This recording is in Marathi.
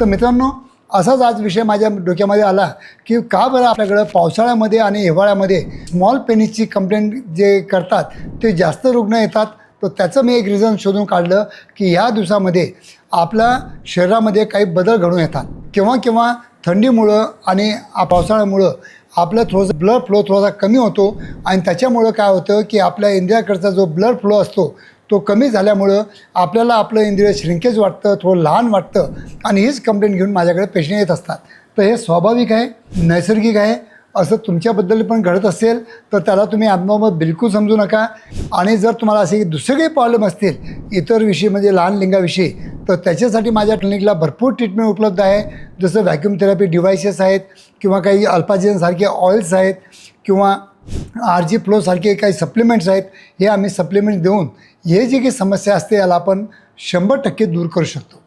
तर मित्रांनो असाच आज विषय माझ्या डोक्यामध्ये आला की का बरं आपल्याकडं पावसाळ्यामध्ये आणि हिवाळ्यामध्ये स्मॉल पेनिसची कंप्लेंट जे करतात ते जास्त रुग्ण येतात. तर त्याचं मी एक रिझन शोधून काढलं की ह्या दिवसामध्ये आपल्या शरीरामध्ये काही बदल घडून येतात. किंवा किंवा थंडीमुळं आणि पावसाळ्यामुळं आपलं थोडंसं ब्लड फ्लो थोडासा कमी होतो आणि त्याच्यामुळं काय होतं की आपल्या इंद्रियाकडचा जो ब्लड फ्लो असतो तो कमी झाल्यामुळं आपल्याला आपलं इंद्रिय श्रिंकेज वाटतं थोडं लहान वाटतं आणि हीच कंप्लेंट घेऊन माझ्याकडे पेशंट येत असतात. तर हे स्वाभाविक आहे नैसर्गिक आहे. असं तुमच्याबद्दल पण घडत असेल तर त्याला तुम्ही आत्मबत बिलकुल समजू नका. आणि जर तुम्हाला असे दुसरे काही प्रॉब्लेम असतील इतर विषयी म्हणजे लहान लिंगाविषयी तर त्याच्यासाठी माझ्या क्लिनिकला भरपूर ट्रीटमेंट उपलब्ध आहे. जसं व्हॅक्युम थेरपी डिव्हायसेस आहेत किंवा काही अल्पाजिनसारखे ऑइल्स आहेत किंवा आर जी फ्लोसारखे काही सप्लिमेंट्स आहेत हे आम्ही सप्लिमेंट देऊन हे जे काही समस्या असते याला आपण शंभर टक्के दूर करू शकतो.